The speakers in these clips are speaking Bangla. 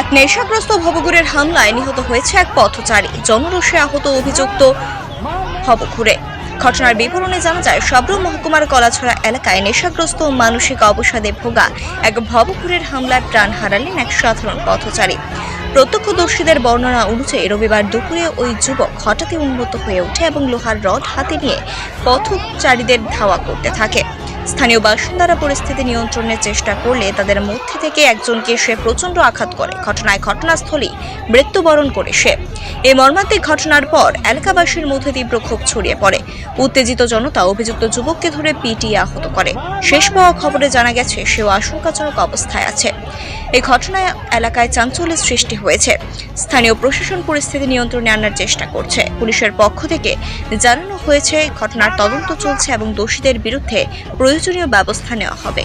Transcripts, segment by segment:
এক নেশাগ্রস্ত ভবঘুরের হামলায় নিহত হয়েছে এক পথচারী। জনরোষে আহত অভিযুক্ত ভবঘুরে। ঘটনার বিবরণে জানা যায় সবরম মহকুমার কলাছড়া এলাকায় নেশাগ্রস্ত মানসিক অবসাদে ভোগা এক ভবঘুরের হামলায় প্রাণ হারালেন এক সাধারণ পথচারী। প্রত্যক্ষদর্শীদের বর্ণনা অনুযায়ী, রবিবার দুপুরে ওই যুবক হঠাৎই উন্মত্ত হয়ে ওঠে এবং লোহার রড হাতে নিয়ে পথচারীদের ধাওয়া করতে থাকে। স্থানীয় বাসিন্দারা পরিস্থিতি নিয়ন্ত্রণের চেষ্টা করলে তাদের মধ্যে থেকে একজনকে সে প্রচণ্ড আঘাত করে। ঘটনায় ঘটনাস্থলেই মৃত্যুবরণ করে সে। এই মর্মান্তিক ঘটনার পর এলাকাবাসীর মধ্যে তীব্র ক্ষোভ ছড়িয়ে পড়ে। উত্তেজিত জনতা অভিযুক্ত যুবককে ধরে পিটিয়ে আহত করে। শেষ পাওয়া খবরে জানা গেছে, সেও আশঙ্কাজনক অবস্থায় আছে। এই ঘটনায় এলাকায় চাঞ্চল্যের সৃষ্টি হয়েছে। স্থানীয় প্রশাসন পরিস্থিতি নিয়ন্ত্রণে আনার চেষ্টা করছে। পুলিশের পক্ষ থেকে জানানো হয়েছে, ঘটনার তদন্ত চলছে এবং দোষীদের বিরুদ্ধে প্রয়োজনীয় ব্যবস্থা নেওয়া হবে।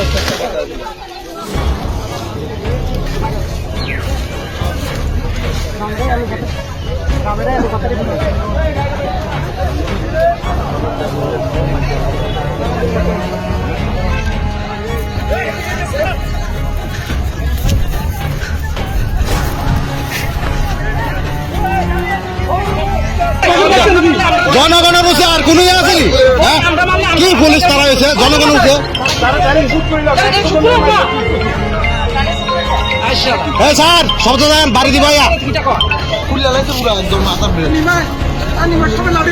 রাখতো বসে আর কোনো ইয়ে আছে হ্যাঁ? কি পুলিশ তারা হয়েছে? জনগণ উঠে স্যার শব্দ দেন বাড়ি দিবা